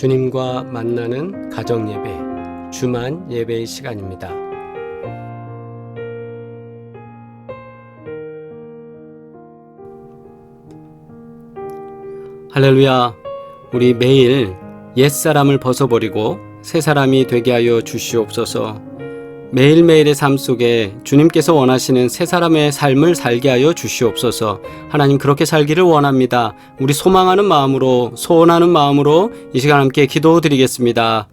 주님과 만나는 가정 예배, 주만 예배의 시간입니다. 할렐루야. 우리 매일 옛사람을 벗어버리고 새 사람이 되게 하여 주시옵소서. 매일매일의 삶 속에 주님께서 원하시는 새 사람의 삶을 살게 하여 주시옵소서. 하나님 그렇게 살기를 원합니다. 우리 소망하는 마음으로 소원하는 마음으로 이 시간 함께 기도드리겠습니다.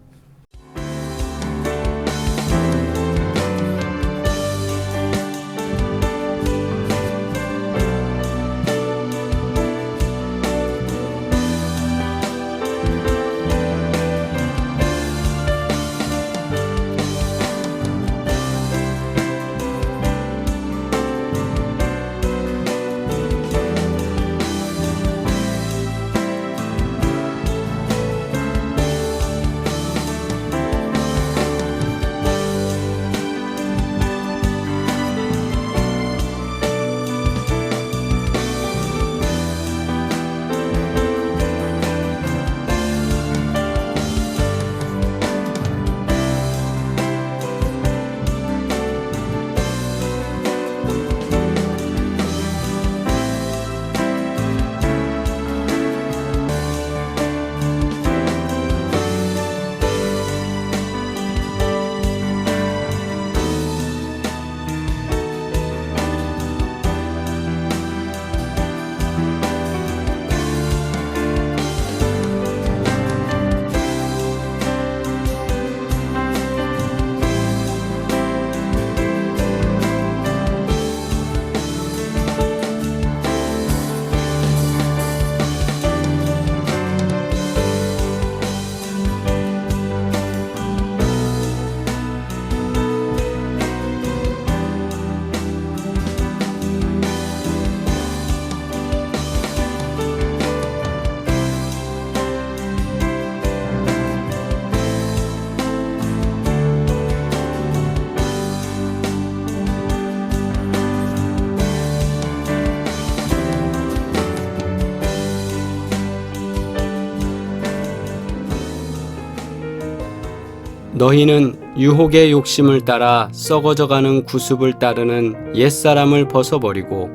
너희는 유혹의 욕심을 따라 썩어져가는 구습을 따르는 옛사람을 벗어버리고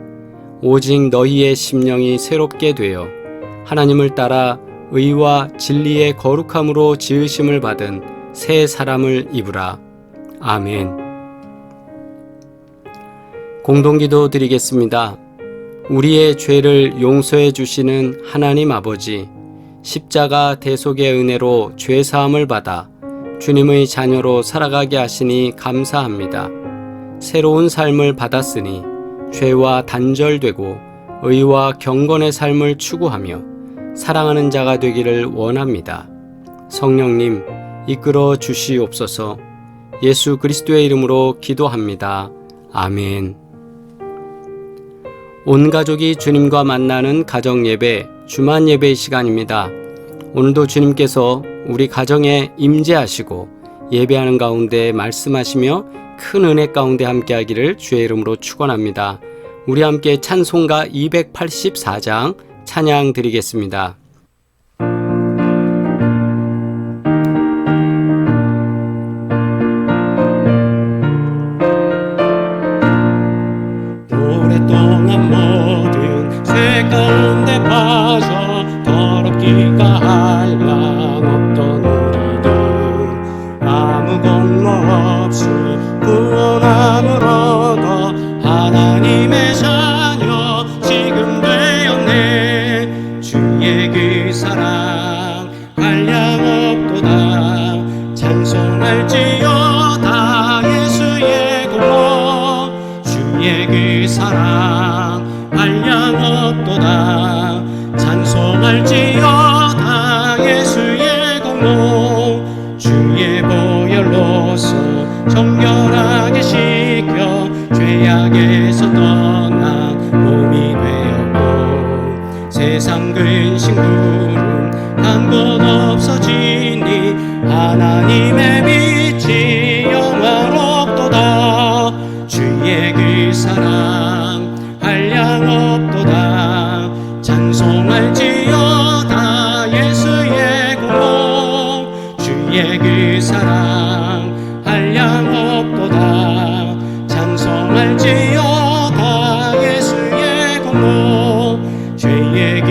오직 너희의 심령이 새롭게 되어 하나님을 따라 의와 진리의 거룩함으로 지으심을 받은 새 사람을 입으라. 아멘. 공동기도 드리겠습니다. 우리의 죄를 용서해 주시는 하나님 아버지, 십자가 대속의 은혜로 죄 사함을 받아 주님의 자녀로 살아가게 하시니 감사합니다. 새로운 삶을 받았으니 죄와 단절되고 의와 경건의 삶을 추구하며 사랑하는 자가 되기를 원합니다. 성령님, 이끌어 주시옵소서 예수 그리스도의 이름으로 기도합니다. 아멘. 온 가족이 주님과 만나는 가정 예배, 주만 예배의 시간입니다. 오늘도 주님께서 우리 가정에 임재하시고 예배하는 가운데 말씀하시며 큰 은혜 가운데 함께하기를 주의 이름으로 축원합니다. 우리 함께 찬송가 284장 찬양 드리겠습니다. 할지어다 예수의 공로 주의 그 사랑 한량없도다. 찬송할지어다 예수의 공로 주의 보혈로서 정결하게 씻겨 죄악에서 떠난 몸이 되었고 세상 근심 구름 한곳 없어지니 하나님의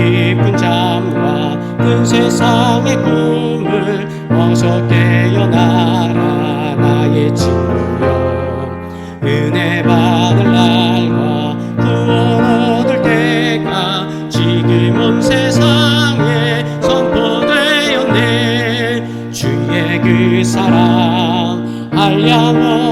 깊은 잠과 큰 세상의 꿈을 어서 깨어나라 나의 친구여. 은혜 받을 날과 구원 얻을 때가 지금 온 세상에 선포되었네. 주의 그 사랑 한량없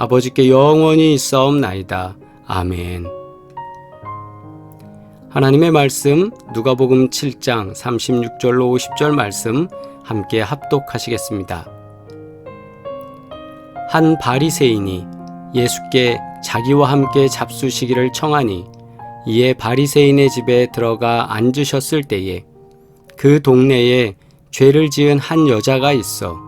아버지께 영원히 있사옵나이다. 아멘. 하나님의 말씀 누가복음 7장 36절로 50절 말씀 함께 합독하시겠습니다. 한 바리새인이 예수께 자기와 함께 잡수시기를 청하니 이에 바리새인의 집에 들어가 앉으셨을 때에 그 동네에 죄를 지은 한 여자가 있어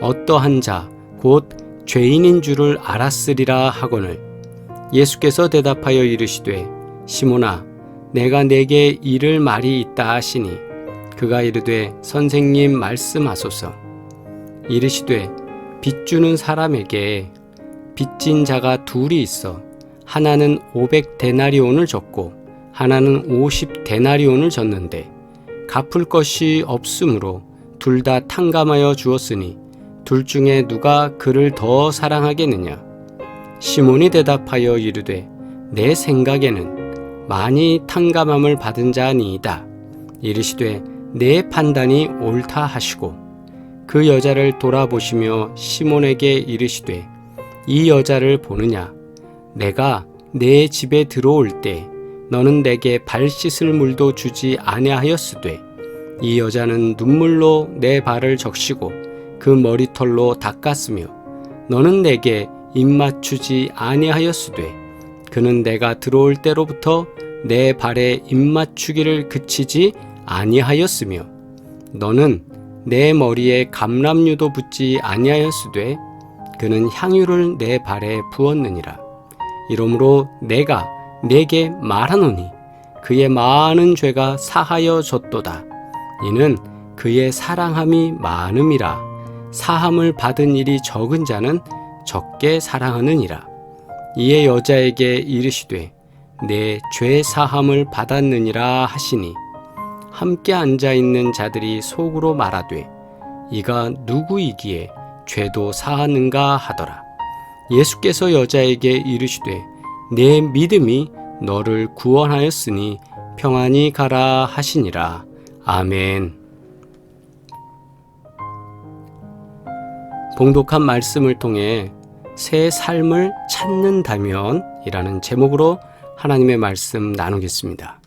어떠한 자 곧 죄인인 줄을 알았으리라 하거늘. 예수께서 대답하여 이르시되 시몬아 내가 내게 이를 말이 있다 하시니 그가 이르되 선생님 말씀하소서. 이르시되 빚주는 사람에게 빚진 자가 둘이 있어 하나는 500 데나리온을 줬고 하나는 50 데나리온을 줬는데 갚을 것이 없으므로 둘 다 탕감하여 주었으니 둘 중에 누가 그를 더 사랑하겠느냐? 시몬이 대답하여 이르되 내 생각에는 많이 탕감함을 받은 자니이다. 이르시되 내 판단이 옳다 하시고 그 여자를 돌아보시며 시몬에게 이르시되 이 여자를 보느냐? 내가 내 집에 들어올 때 너는 내게 발 씻을 물도 주지 아니하였으되 이 여자는 눈물로 내 발을 적시고 그 머리털로 닦았으며 너는 내게 입 맞추지 아니하였으되 그는 내가 들어올 때로부터 내 발에 입 맞추기를 그치지 아니하였으며 너는 내 머리에 감람류도 붙지 아니하였으되 그는 향유를 내 발에 부었느니라. 이러므로 내가 내게 말하노니 그의 많은 죄가 사하여 졌도다. 이는 그의 사랑함이 많음이라 사함을 받은 일이 적은 자는 적게 사랑하느니라. 이에 여자에게 이르시되 내 죄 사함을 받았느니라 하시니 함께 앉아 있는 자들이 속으로 말하되 이가 누구이기에 죄도 사하는가 하더라. 예수께서 여자에게 이르시되 내 믿음이 너를 구원하였으니 평안히 가라 하시니라. 아멘. 봉독한 말씀을 통해 새 삶을 찾는다면 이라는 제목으로 하나님의 말씀 나누겠습니다.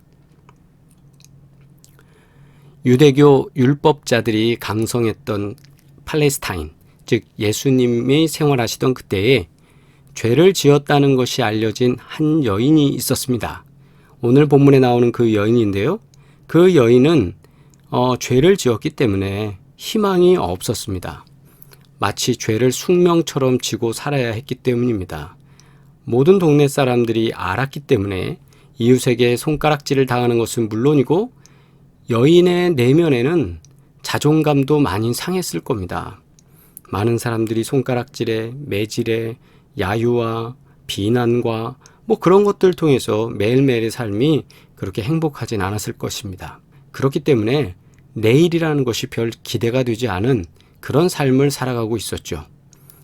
유대교 율법자들이 강성했던 팔레스타인, 즉 예수님이 생활하시던 그때에 죄를 지었다는 것이 알려진 한 여인이 있었습니다. 오늘 본문에 나오는 그 여인인데요. 그 여인은 어, 죄를 지었기 때문에 희망이 없었습니다. 마치 죄를 숙명처럼 지고 살아야 했기 때문입니다. 모든 동네 사람들이 알았기 때문에 이웃에게 손가락질을 당하는 것은 물론이고 여인의 내면에는 자존감도 많이 상했을 겁니다. 많은 사람들이 손가락질에 매질에 야유와 비난과 뭐 그런 것들 통해서 매일매일의 삶이 그렇게 행복하진 않았을 것입니다. 그렇기 때문에 내일이라는 것이 별 기대가 되지 않은 그런 삶을 살아가고 있었죠.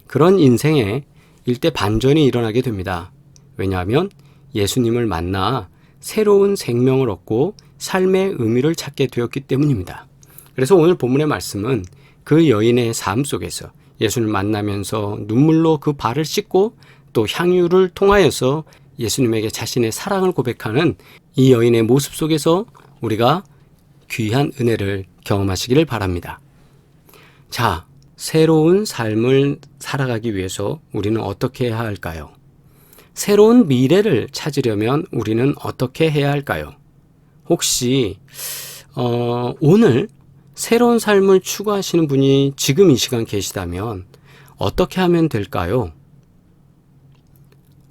그런 인생에 일대 반전이 일어나게 됩니다. 왜냐하면 예수님을 만나 새로운 생명을 얻고 삶의 의미를 찾게 되었기 때문입니다. 그래서 오늘 본문의 말씀은 그 여인의 삶 속에서 예수를 만나면서 눈물로 그 발을 씻고 또 향유를 통하여서 예수님에게 자신의 사랑을 고백하는 이 여인의 모습 속에서 우리가 귀한 은혜를 경험하시기를 바랍니다. 자, 새로운 삶을 살아가기 위해서 우리는 어떻게 해야 할까요? 새로운 미래를 찾으려면 우리는 어떻게 해야 할까요? 혹시 어, 오늘 새로운 삶을 추구하시는 분이 지금 이 시간 계시다면 어떻게 하면 될까요?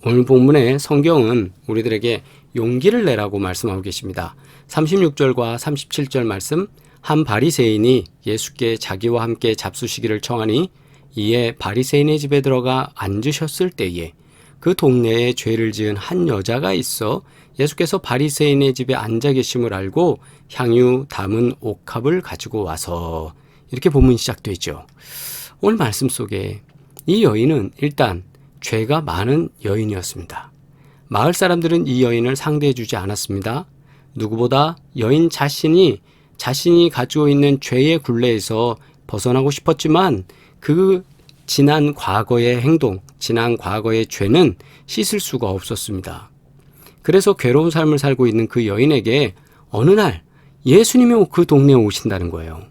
오늘 본문의 성경은 우리들에게 용기를 내라고 말씀하고 계십니다. 36절과 37절 말씀 한 바리새인이 예수께 자기와 함께 잡수시기를 청하니 이에 바리새인의 집에 들어가 앉으셨을 때에 그 동네에 죄를 지은 한 여자가 있어 예수께서 바리새인의 집에 앉아 계심을 알고 향유 담은 옥합을 가지고 와서 이렇게 본문이 시작되죠. 오늘 말씀 속에 이 여인은 일단 죄가 많은 여인이었습니다. 마을 사람들은 이 여인을 상대해 주지 않았습니다. 누구보다 여인 자신이 자신이 가지고 있는 죄의 굴레에서 벗어나고 싶었지만 그 지난 과거의 행동, 지난 과거의 죄는 씻을 수가 없었습니다. 그래서 괴로운 삶을 살고 있는 그 여인에게 어느 날 예수님이 그 동네에 오신다는 거예요.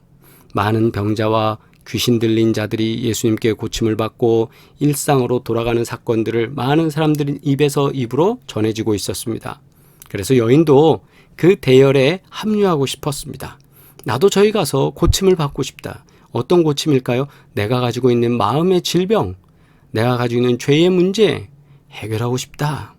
많은 병자와 귀신 들린 자들이 예수님께 고침을 받고 일상으로 돌아가는 사건들을 많은 사람들 입에서 입으로 전해지고 있었습니다. 그래서 여인도 그 대열에 합류하고 싶었습니다. 나도 저희 가서 고침을 받고 싶다. 어떤 고침일까요? 내가 가지고 있는 마음의 질병, 내가 가지고 있는 죄의 문제 해결하고 싶다.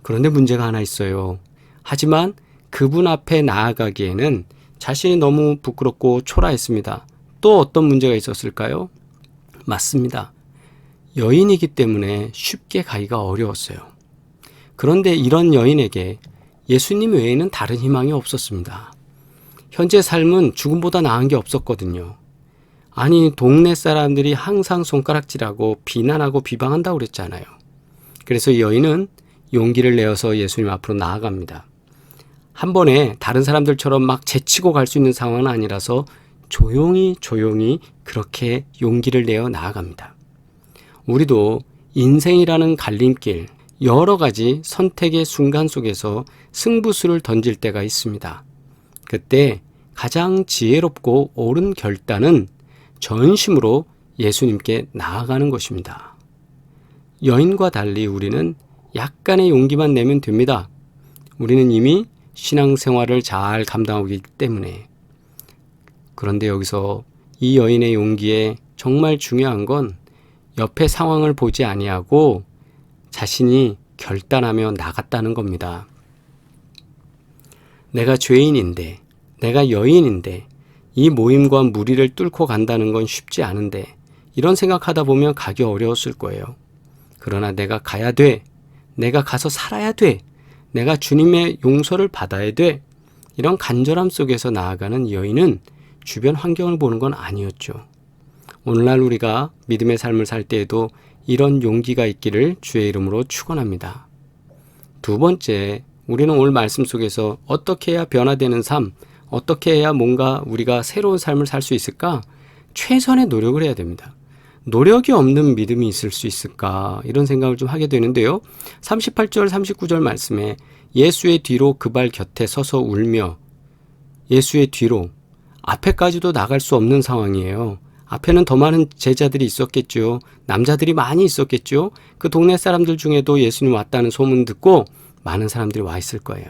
그런데 문제가 하나 있어요. 하지만 그분 앞에 나아가기에는 자신이 너무 부끄럽고 초라했습니다. 또 어떤 문제가 있었을까요? 맞습니다. 여인이기 때문에 쉽게 가기가 어려웠어요. 그런데 이런 여인에게 예수님 외에는 다른 희망이 없었습니다. 현재 삶은 죽음보다 나은 게 없었거든요. 아니, 동네 사람들이 항상 손가락질하고 비난하고 비방한다고 그랬잖아요. 그래서 이 여인은 용기를 내어서 예수님 앞으로 나아갑니다. 한 번에 다른 사람들처럼 막 제치고 갈 수 있는 상황은 아니라서 조용히 조용히 그렇게 용기를 내어 나아갑니다. 우리도 인생이라는 갈림길, 여러 가지 선택의 순간 속에서 승부수를 던질 때가 있습니다. 그때 가장 지혜롭고 옳은 결단은 전심으로 예수님께 나아가는 것입니다. 여인과 달리 우리는 약간의 용기만 내면 됩니다. 우리는 이미 신앙생활을 잘 감당하고 있기 때문에. 그런데 여기서 이 여인의 용기에 정말 중요한 건 옆의 상황을 보지 아니하고 자신이 결단하며 나갔다는 겁니다. 내가 죄인인데, 내가 여인인데, 이 모임과 무리를 뚫고 간다는 건 쉽지 않은데, 이런 생각하다 보면 가기 어려웠을 거예요. 그러나 내가 가야 돼. 내가 가서 살아야 돼. 내가 주님의 용서를 받아야 돼. 이런 간절함 속에서 나아가는 여인은 주변 환경을 보는 건 아니었죠. 오늘날 우리가 믿음의 삶을 살 때에도 이런 용기가 있기를 주의 이름으로 축원합니다. 두 번째, 우리는 오늘 말씀 속에서 어떻게 해야 변화되는 삶, 어떻게 해야 뭔가 우리가 새로운 삶을 살 수 있을까? 최선의 노력을 해야 됩니다. 노력이 없는 믿음이 있을 수 있을까? 이런 생각을 좀 하게 되는데요. 38절, 39절 말씀에 예수의 뒤로 그 발 곁에 서서 울며 예수의 뒤로 앞에까지도 나갈 수 없는 상황이에요. 앞에는 더 많은 제자들이 있었겠죠. 남자들이 많이 있었겠죠. 그 동네 사람들 중에도 예수님 왔다는 소문 듣고 많은 사람들이 와 있을 거예요.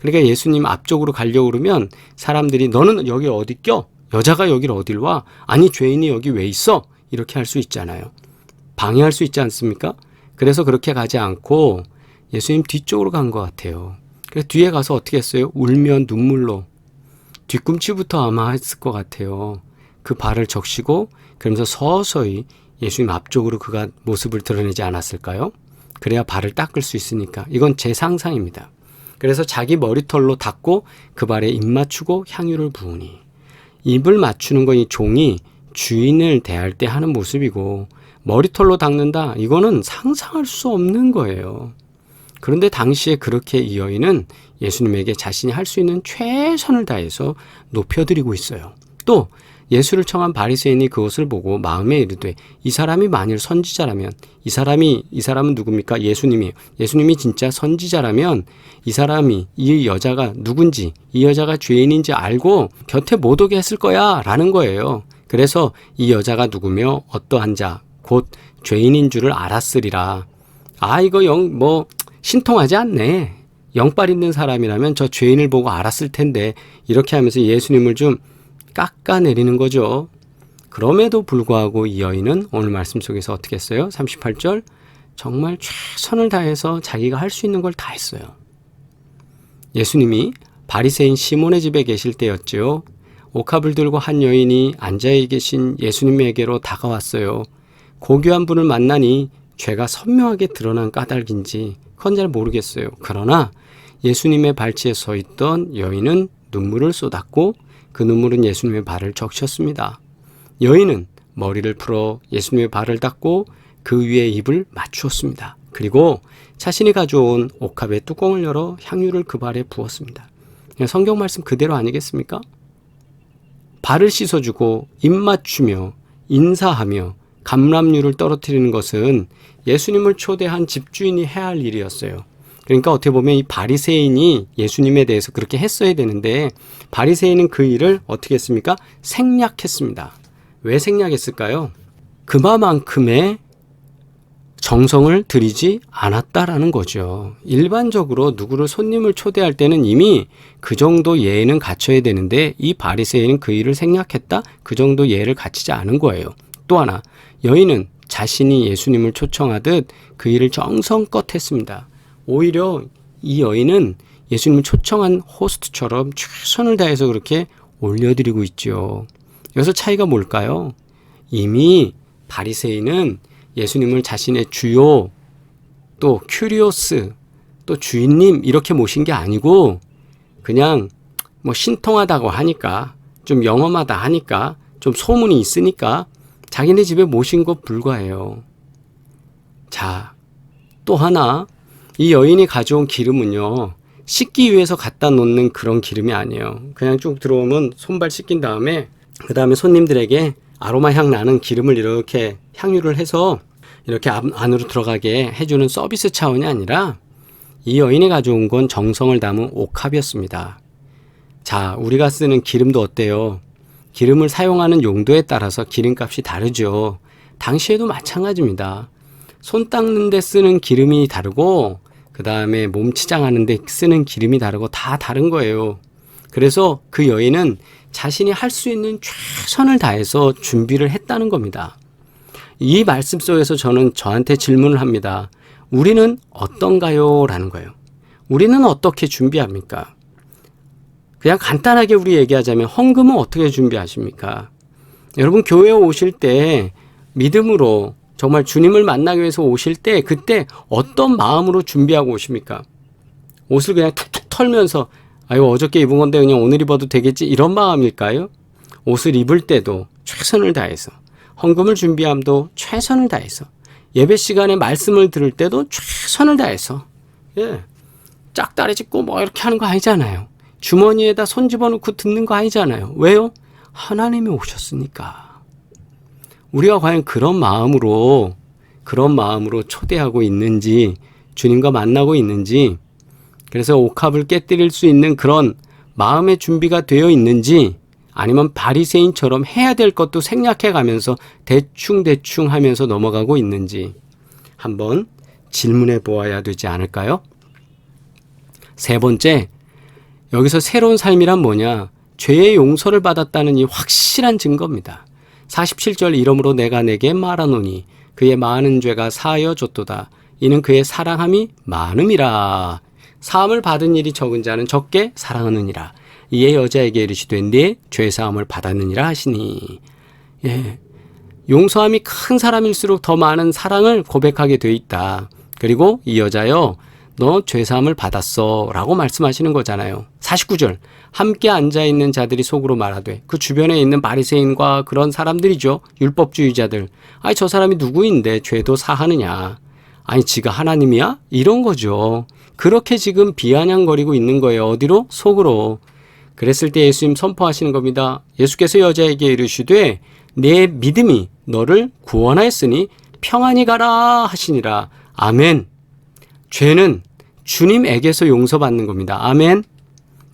그러니까 예수님 앞쪽으로 가려고 그러면 사람들이 너는 여기 어디 껴? 여자가 여기를 어딜 와? 아니 죄인이 여기 왜 있어? 이렇게 할 수 있잖아요. 방해할 수 있지 않습니까? 그래서 그렇게 가지 않고 예수님 뒤쪽으로 간 것 같아요. 그래서 뒤에 가서 어떻게 했어요? 울며 눈물로 뒤꿈치부터 아마 했을 것 같아요. 그 발을 적시고 그러면서 서서히 예수님 앞쪽으로 그가 모습을 드러내지 않았을까요? 그래야 발을 닦을 수 있으니까. 이건 제 상상입니다. 그래서 자기 머리털로 닦고 그 발에 입 맞추고 향유를 부으니 입을 맞추는 건 이 종이 주인을 대할 때 하는 모습이고 머리털로 닦는다 이거는 상상할 수 없는 거예요. 그런데 당시에 그렇게 이 여인은 예수님에게 자신이 할 수 있는 최선을 다해서 높여드리고 있어요. 또 예수를 청한 바리새인이 그것을 보고 마음에 이르되 이 사람이 만일 선지자라면 이 사람이 이 사람은 누굽니까? 예수님이에요. 예수님이 진짜 선지자라면 이 사람이 이 여자가 누군지 이 여자가 죄인인지 알고 곁에 못 오게 했을 거야라는 거예요. 그래서 이 여자가 누구며 어떠한 자 곧 죄인인 줄을 알았으리라. 아 이거 영 뭐 신통하지 않네. 영빨 있는 사람이라면 저 죄인을 보고 알았을 텐데 이렇게 하면서 예수님을 좀 깎아내리는 거죠. 그럼에도 불구하고 이 여인은 오늘 말씀 속에서 어떻게 했어요? 38절 정말 최선을 다해서 자기가 할 수 있는 걸 다 했어요. 예수님이 바리새인 시몬의 집에 계실 때였지요. 옥합을 들고 한 여인이 앉아 계신 예수님에게로 다가왔어요. 고귀한 분을 만나니 죄가 선명하게 드러난 까닭인지 그건 잘 모르겠어요. 그러나 예수님의 발치에 서 있던 여인은 눈물을 쏟았고 그 눈물은 예수님의 발을 적셨습니다. 여인은 머리를 풀어 예수님의 발을 닦고 그 위에 입을 맞추었습니다. 그리고 자신이 가져온 옥합의 뚜껑을 열어 향유를 그 발에 부었습니다. 성경 말씀 그대로 아니겠습니까? 발을 씻어주고 입 맞추며 인사하며 감람류를 떨어뜨리는 것은 예수님을 초대한 집주인이 해야 할 일이었어요. 그러니까 어떻게 보면 이 바리새인이 예수님에 대해서 그렇게 했어야 되는데 바리새인은 그 일을 어떻게 했습니까? 생략했습니다. 왜 생략했을까요? 그마만큼의 정성을 들이지 않았다라는 거죠. 일반적으로 누구를 손님을 초대할 때는 이미 그 정도 예의는 갖춰야 되는데 이 바리새인은 그 일을 생략했다. 그 정도 예를 갖추지 않은 거예요. 또 하나 여인은 자신이 예수님을 초청하듯 그 일을 정성껏 했습니다. 오히려 이 여인은 예수님을 초청한 호스트처럼 최선을 다해서 그렇게 올려드리고 있죠. 여기서 차이가 뭘까요? 이미 바리새인은 예수님을 자신의 주요 또 큐리오스 또 주인님 이렇게 모신 게 아니고 그냥 뭐 신통하다고 하니까 좀 영험하다 하니까 좀 소문이 있으니까 자기네 집에 모신 것 불과해요. 자, 또 하나 이 여인이 가져온 기름은요. 씻기 위해서 갖다 놓는 그런 기름이 아니에요. 그냥 쭉 들어오면 손발 씻긴 다음에 그 다음에 손님들에게 아로마 향 나는 기름을 이렇게 향유를 해서 이렇게 안- 안으로 들어가게 해주는 서비스 차원이 아니라 이 여인이 가져온 건 정성을 담은 옥합이었습니다. 자, 우리가 쓰는 기름도 어때요? 기름을 사용하는 용도에 따라서 기름값이 다르죠. 당시에도 마찬가지입니다. 손 닦는 데 쓰는 기름이 다르고 그 다음에 몸 치장하는 데 쓰는 기름이 다르고 다 다른 거예요. 그래서 그 여인은 자신이 할 수 있는 최선을 다해서 준비를 했다는 겁니다. 이 말씀 속에서 저는 저한테 질문을 합니다. 우리는 어떤가요? 라는 거예요. 우리는 어떻게 준비합니까? 그냥 간단하게 우리 얘기하자면 헌금은 어떻게 준비하십니까? 여러분 교회에 오실 때 믿음으로 정말 주님을 만나기 위해서 오실 때 그때 어떤 마음으로 준비하고 오십니까? 옷을 그냥 툭툭 털면서 아유 어저께 입은 건데 그냥 오늘 입어도 되겠지 이런 마음일까요? 옷을 입을 때도 최선을 다해서 헌금을 준비함도 최선을 다해서 예배 시간에 말씀을 들을 때도 최선을 다해서 예 짝다리 짚고 뭐 이렇게 하는 거 아니잖아요. 주머니에다 손 집어넣고 듣는 거 아니잖아요. 왜요? 하나님이 오셨으니까. 우리가 과연 그런 마음으로 그런 마음으로 초대하고 있는지 주님과 만나고 있는지 그래서 옥합을 깨뜨릴 수 있는 그런 마음의 준비가 되어 있는지 아니면 바리새인처럼 해야 될 것도 생략해 가면서 대충 대충 하면서 넘어가고 있는지 한번 질문해 보아야 되지 않을까요? 세 번째, 여기서 새로운 삶이란 뭐냐? 죄의 용서를 받았다는 이 확실한 증거입니다. 47절 이러므로 내가 내게 말하노니 그의 많은 죄가 사하여 줬도다. 이는 그의 사랑함이 많음이라. 사함을 받은 일이 적은 자는 적게 사랑하느니라. 이에 여자에게 이르시되 네 죄사함을 받았느니라 하시니 예. 용서함이 큰 사람일수록 더 많은 사랑을 고백하게 돼 있다. 그리고 이 여자여 너 죄사함을 받았어 라고 말씀하시는 거잖아요. 49절 함께 앉아있는 자들이 속으로 말하되 그 주변에 있는 바리새인과 그런 사람들이죠. 율법주의자들. 아니 저 사람이 누구인데 죄도 사하느냐. 아니 지가 하나님이야? 이런 거죠. 그렇게 지금 비아냥거리고 있는 거예요. 어디로? 속으로. 그랬을 때 예수님 선포하시는 겁니다. 예수께서 여자에게 이르시되 내 믿음이 너를 구원하였으니 평안히 가라 하시니라. 아멘. 죄는 주님에게서 용서받는 겁니다. 아멘.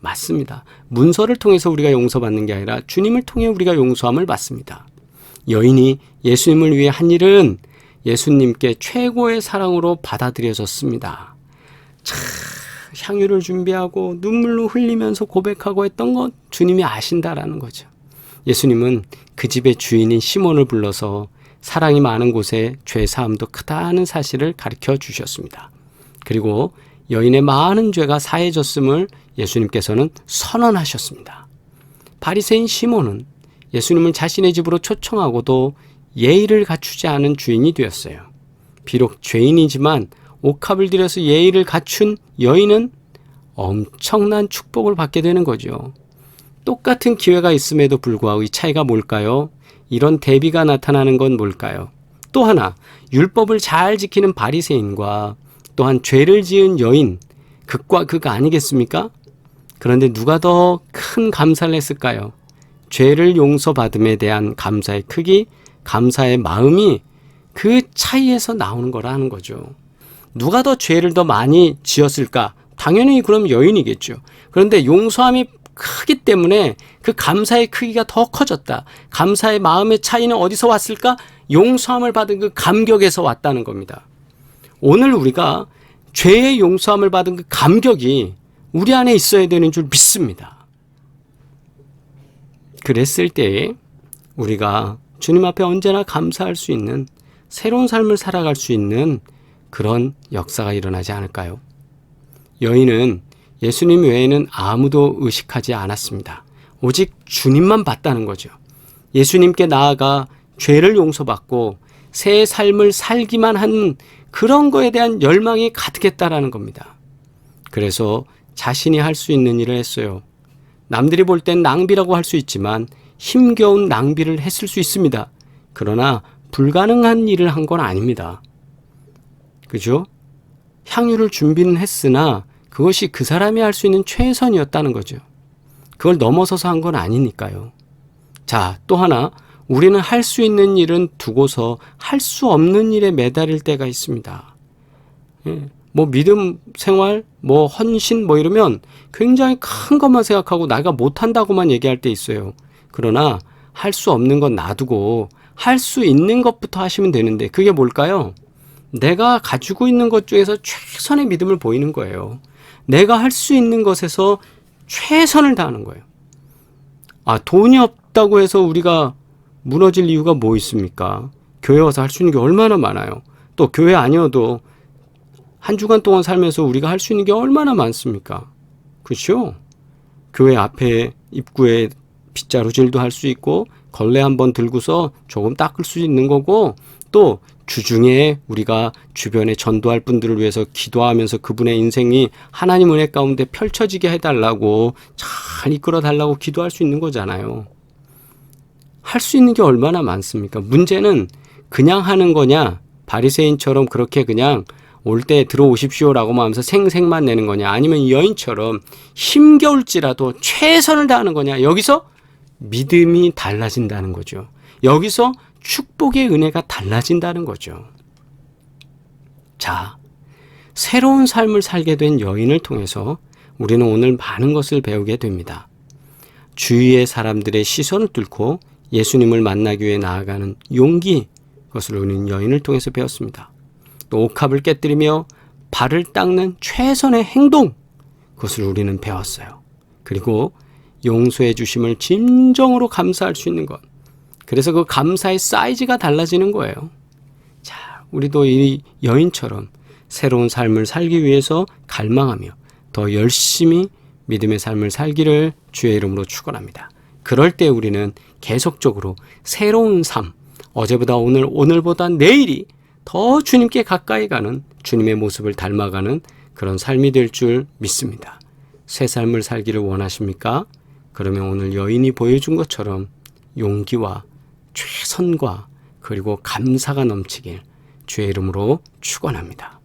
맞습니다. 문서를 통해서 우리가 용서받는 게 아니라 주님을 통해 우리가 용서함을 받습니다. 여인이 예수님을 위해 한 일은 예수님께 최고의 사랑으로 받아들여졌습니다. 참 향유를 준비하고 눈물로 흘리면서 고백하고 했던 것 주님이 아신다라는 거죠. 예수님은 그 집의 주인인 시몬을 불러서 사랑이 많은 곳에 죄 사함도 크다는 사실을 가르쳐 주셨습니다. 그리고 여인의 많은 죄가 사해졌음을 예수님께서는 선언하셨습니다. 바리새인 시몬은 예수님을 자신의 집으로 초청하고도 예의를 갖추지 않은 주인이 되었어요. 비록 죄인이지만 옥합을 들여서 예의를 갖춘 여인은 엄청난 축복을 받게 되는 거죠. 똑같은 기회가 있음에도 불구하고 이 차이가 뭘까요? 이런 대비가 나타나는 건 뭘까요? 또 하나 율법을 잘 지키는 바리새인과 또한 죄를 지은 여인 극과 극 아니겠습니까? 그런데 누가 더 큰 감사를 했을까요? 죄를 용서받음에 대한 감사의 크기, 감사의 마음이 그 차이에서 나오는 거라는 거죠. 누가 더 죄를 더 많이 지었을까? 당연히 그럼 여인이겠죠. 그런데 용서함이 크기 때문에 그 감사의 크기가 더 커졌다. 감사의 마음의 차이는 어디서 왔을까? 용서함을 받은 그 감격에서 왔다는 겁니다. 오늘 우리가 죄의 용서함을 받은 그 감격이 우리 안에 있어야 되는 줄 믿습니다. 그랬을 때에 우리가 주님 앞에 언제나 감사할 수 있는 새로운 삶을 살아갈 수 있는 그런 역사가 일어나지 않을까요? 여인은 예수님 외에는 아무도 의식하지 않았습니다. 오직 주님만 봤다는 거죠. 예수님께 나아가 죄를 용서받고 새 삶을 살기만 한 그런 거에 대한 열망이 가득했다라는 겁니다. 그래서 자신이 할 수 있는 일을 했어요. 남들이 볼 땐 낭비라고 할 수 있지만 힘겨운 낭비를 했을 수 있습니다. 그러나 불가능한 일을 한 건 아닙니다. 그죠? 향유를 준비는 했으나 그것이 그 사람이 할 수 있는 최선이었다는 거죠. 그걸 넘어서서 한 건 아니니까요. 자, 또 하나, 우리는 할 수 있는 일은 두고서 할 수 없는 일에 매달릴 때가 있습니다. 예, 뭐 믿음 생활, 뭐 헌신, 뭐 이러면 굉장히 큰 것만 생각하고 내가 못한다고만 얘기할 때 있어요. 그러나 할 수 없는 건 놔두고 할 수 있는 것부터 하시면 되는데 그게 뭘까요? 내가 가지고 있는 것 중에서 최선의 믿음을 보이는 거예요. 내가 할 수 있는 것에서 최선을 다하는 거예요. 아, 돈이 없다고 해서 우리가 무너질 이유가 뭐 있습니까? 교회 와서 할 수 있는 게 얼마나 많아요. 또 교회 아니어도 한 주간 동안 살면서 우리가 할 수 있는 게 얼마나 많습니까? 그렇죠? 교회 앞에 입구에 빗자루질도 할 수 있고 걸레 한번 들고서 조금 닦을 수 있는 거고 또 주중에 우리가 주변에 전도할 분들을 위해서 기도하면서 그분의 인생이 하나님 은혜 가운데 펼쳐지게 해달라고 잘 이끌어 달라고 기도할 수 있는 거잖아요. 할 수 있는 게 얼마나 많습니까? 문제는 그냥 하는 거냐, 바리새인처럼 그렇게 그냥 올 때 들어오십시오라고만 하면서 생색만 내는 거냐, 아니면 여인처럼 힘겨울지라도 최선을 다하는 거냐, 여기서 믿음이 달라진다는 거죠. 여기서 축복의 은혜가 달라진다는 거죠. 자, 새로운 삶을 살게 된 여인을 통해서 우리는 오늘 많은 것을 배우게 됩니다. 주위의 사람들의 시선을 뚫고 예수님을 만나기 위해 나아가는 용기, 그것을 우리는 여인을 통해서 배웠습니다. 또 옥합을 깨뜨리며 발을 닦는 최선의 행동, 그것을 우리는 배웠어요. 그리고 용서해 주심을 진정으로 감사할 수 있는 것. 그래서 그 감사의 사이즈가 달라지는 거예요. 자, 우리도 이 여인처럼 새로운 삶을 살기 위해서 갈망하며 더 열심히 믿음의 삶을 살기를 주의 이름으로 축원합니다. 그럴 때 우리는 계속적으로 새로운 삶, 어제보다 오늘, 오늘보다 내일이 더 주님께 가까이 가는 주님의 모습을 닮아가는 그런 삶이 될 줄 믿습니다. 새 삶을 살기를 원하십니까? 그러면 오늘 여인이 보여준 것처럼 용기와 최선과 그리고 감사가 넘치길 주의 이름으로 축원합니다.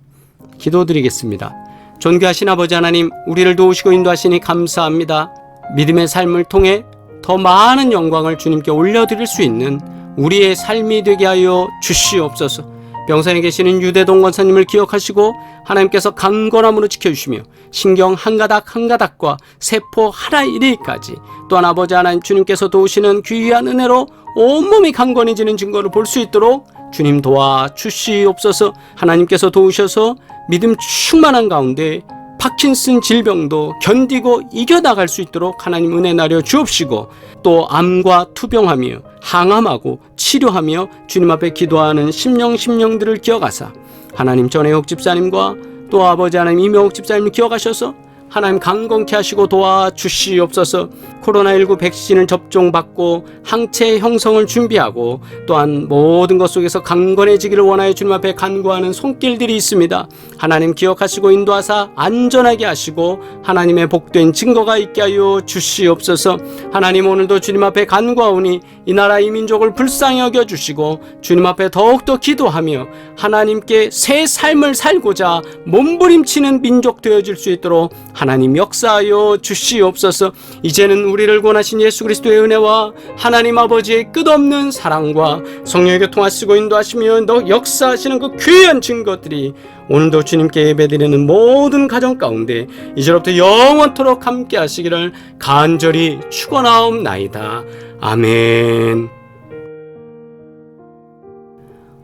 기도드리겠습니다. 존귀하신 아버지 하나님, 우리를 도우시고 인도하시니 감사합니다. 믿음의 삶을 통해 더 많은 영광을 주님께 올려드릴 수 있는 우리의 삶이 되게 하여 주시옵소서. 병상에 계시는 유대동 권사님을 기억하시고 하나님께서 강건함으로 지켜주시며 신경 한 가닥 한 가닥과 세포 하나 일일까지 또한 아버지 하나님 주님께서 도우시는 귀한 은혜로 온몸이 강건해지는 증거를 볼 수 있도록 주님 도와 주시옵소서 하나님께서 도우셔서 믿음 충만한 가운데 파킨슨 질병도 견디고 이겨나갈 수 있도록 하나님 은혜 나려 주옵시고 또 암과 투병하며 항암하고 치료하며 주님 앞에 기도하는 심령 심령들을 기억하사 하나님 전혜옥 집사님과 또 아버지 하나님 이명옥 집사님을 기억하셔서 하나님 강건케 하시고 도와주시옵소서 코로나19 백신을 접종받고 항체 형성을 준비하고 또한 모든 것 속에서 강건해지기를 원하여 주님 앞에 간구하는 손길들이 있습니다. 하나님 기억하시고 인도하사 안전하게 하시고 하나님의 복된 증거가 있게 하여 주시옵소서 하나님 오늘도 주님 앞에 간구하오니 이 나라 이 민족을 불쌍히 여겨 주시고 주님 앞에 더욱더 기도하며 하나님께 새 삶을 살고자 몸부림치는 민족 되어질 수 있도록 하나님 역사하여 주시옵소서 이제는 우리를 권하신 예수 그리스도의 은혜와 하나님 아버지의 끝없는 사랑과 성령의 교통하시고 인도하시며 너 역사하시는 그 귀한 증거들이 오늘도 주님께 예배드리는 모든 가정 가운데 이제로부터 영원토록 함께 하시기를 간절히 축원하옵나이다. 아멘.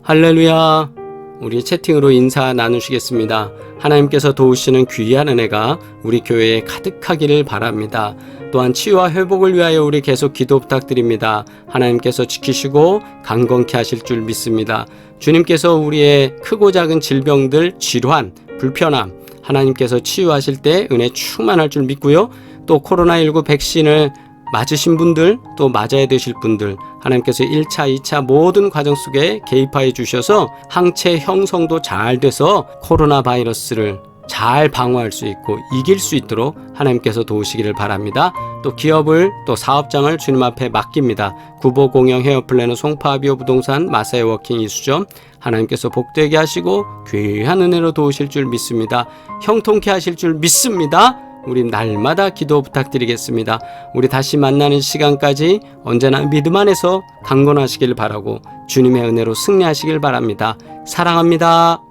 할렐루야. 우리 채팅으로 인사 나누시겠습니다. 하나님께서 도우시는 귀한 은혜가 우리 교회에 가득하기를 바랍니다. 또한 치유와 회복을 위하여 우리 계속 기도 부탁드립니다. 하나님께서 지키시고 강건케 하실 줄 믿습니다. 주님께서 우리의 크고 작은 질병들, 질환, 불편함, 하나님께서 치유하실 때 은혜 충만할 줄 믿고요. 또 코로나19 백신을 맞으신 분들 또 맞아야 되실 분들 하나님께서 1차, 2차 모든 과정 속에 개입하여 주셔서 항체 형성도 잘 돼서 코로나 바이러스를 잘 방어할 수 있고 이길 수 있도록 하나님께서 도우시기를 바랍니다. 또 기업을 또 사업장을 주님 앞에 맡깁니다. 구보 공영 헤어 플래너 송파비오 부동산 마사이 워킹 이수점 하나님께서 복되게 하시고 귀한 은혜로 도우실 줄 믿습니다. 형통케 하실 줄 믿습니다. 우리 날마다 기도 부탁드리겠습니다. 우리 다시 만나는 시간까지 언제나 믿음 안에서 강건하시길 바라고 주님의 은혜로 승리하시길 바랍니다. 사랑합니다.